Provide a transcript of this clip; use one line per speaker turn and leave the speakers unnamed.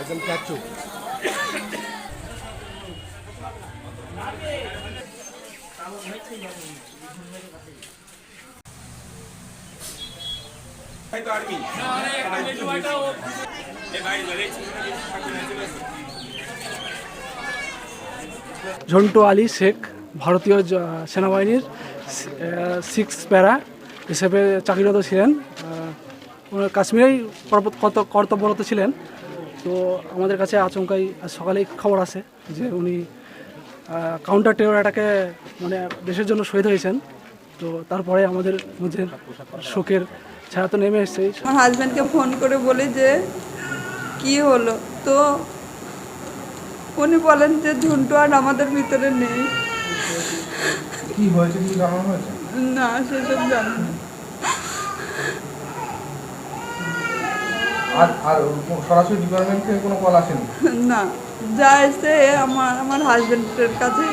একদম চাচ্ছু
ঝন্টু আলী শেখ ভারতীয় সেনাবাহিনীর সিক্স প্যারা হিসেবে চাকরিরত ছিলেন। কাশ্মীরেই কর্তব্যরত ছিলেন। তো আমাদের কাছে আচমকাই সকালেই খবর আসে যে উনি কাউন্টার টেরর অ্যাটাকে মানে দেশের জন্য শহীদ হয়েছেন। তো তারপরে আমাদের মধ্যে শোকের ছায়া তো নেমে এসছেই
আমার হাজব্যান্ডকে ফোন করে বলি যে কি হলো? তো উনি বলেন যে ঝুন্টু আর আমাদের ভিতরে নেই।
কি হয়েছে? কি জানানো হয়েছে?
না সেসব জানি না।
আর আর সরাসরি ডিপার্টমেন্ট থেকে কোনো কল আসেনি
না, যা এসে আমার আমার হাজবেন্ডের কাছে।